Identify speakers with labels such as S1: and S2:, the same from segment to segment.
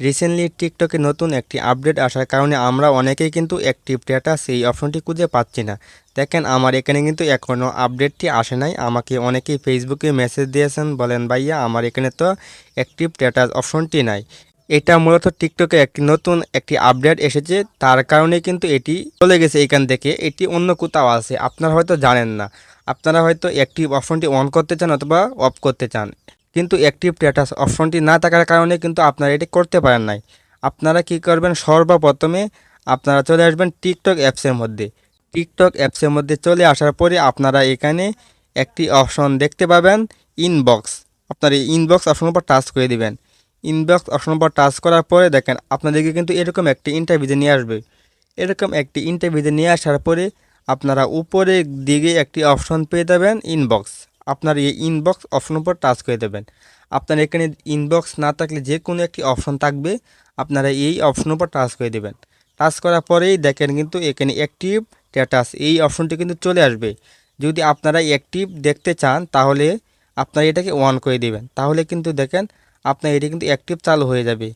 S1: Recently টিকটকে নতুন একটি আপডেট আসার কারণে আমরা অনেকেই কিন্তু অ্যাক্টিভ স্ট্যাটাস সেই অপশনটি খুঁজে পাচ্ছি না। দেখেন, আমার এখানে কিন্তু এখনও আপডেটটি আসে নাই। আমাকে অনেকেই ফেসবুকে মেসেজ দিয়েছেন, বলেন, ভাইয়া, আমার এখানে তো অ্যাক্টিভ স্ট্যাটাস অপশনটি নাই। এটা মূলত টিকটকে একটি নতুন একটি আপডেট এসেছে। তার কারণে কিন্তু এটি চলে গেছে এখান থেকে। এটি অন্য কোথাও আছে। আপনারা হয়তো জানেন না। আপনারা হয়তো অ্যাক্টিভ অপশনটি অন করতে চান অথবা অফ করতে চান। কিন্তু অ্যাক্টিভ স্ট্যাটাস অপশনটি না থাকার কারণে কিন্তু আপনারা এটি করতে পারেন নাই। আপনারা কি করবেন? সর্বপ্রথমে আপনারা চলে আসবেন টিকটক অ্যাপসের মধ্যে। টিকটক অ্যাপসের মধ্যে চলে আসার পরে আপনারা এখানে একটি অপশন দেখতে পাবেন ইনবক্স আপনার এই ইনবক্স অপশনের উপর টাচ করে দিবেন। ইনবক্স অপশনের উপর টাচ করার পরে দেখেন, আপনাদেরকে কিন্তু এরকম একটি ইন্টারভিউতে নিয়ে আসবে। এরকম একটি ইন্টারভিউতে নিয়ে আসার পরে আপনারা উপরের দিকে একটি অপশন পেয়ে যাবেন ইনবক্স আপনার এই ইনবক্স অপশনের উপর টাচ করে দেবেন। আপনার এখানে ইনবক্স না থাকলে যে কোনো একটি অপশন থাকবে, আপনারা এই অপশনের উপর টাচ করে দেবেন। টাচ করার পরেই দেখেন কিন্তু এখানে অ্যাক্টিভ স্ট্যাটাস এই অপশনটি কিন্তু চলে আসবে। যদি আপনারা অ্যাক্টিভ দেখতে চান, তাহলে আপনারা এটাকে অন করে দেবেন। তাহলে কিন্তু দেখেন, আপনার এটি কিন্তু অ্যাক্টিভ চালু হয়ে যাবে।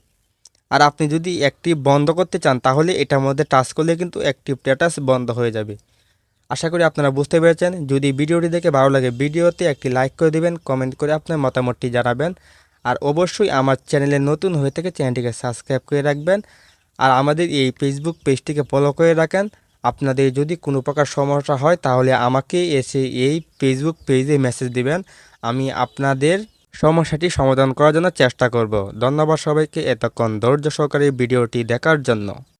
S1: আর আপনি যদি অ্যাক্টিভ বন্ধ করতে চান, তাহলে এটার মধ্যে টাচ করলে কিন্তু অ্যাক্টিভ স্ট্যাটাস বন্ধ হয়ে যাবে। আশা করি আপনারা বুঝতে পেরেছেন। যদি ভিডিওটি দেখে ভালো লাগে, ভিডিওতে একটি লাইক করে দেবেন কমেন্ট করে আপনার মতামতটি জানাবেন। আর অবশ্যই আমার চ্যানেলে নতুন হয়ে থেকে চ্যানেলটিকে সাবস্ক্রাইব করে রাখবেন। আর আমাদের এই ফেসবুক পেজটিকে ফলো করে রাখেন। আপনাদের যদি কোনো প্রকার সমস্যা হয়, তাহলে আমাকে এসে এই ফেসবুক পেজে মেসেজ দিবেন। আমি আপনাদের সমস্যাটি সমাধান করার জন্য চেষ্টা করব। ধন্যবাদ সবাইকে এতক্ষণ ধৈর্য সহকারে ভিডিওটি দেখার জন্য।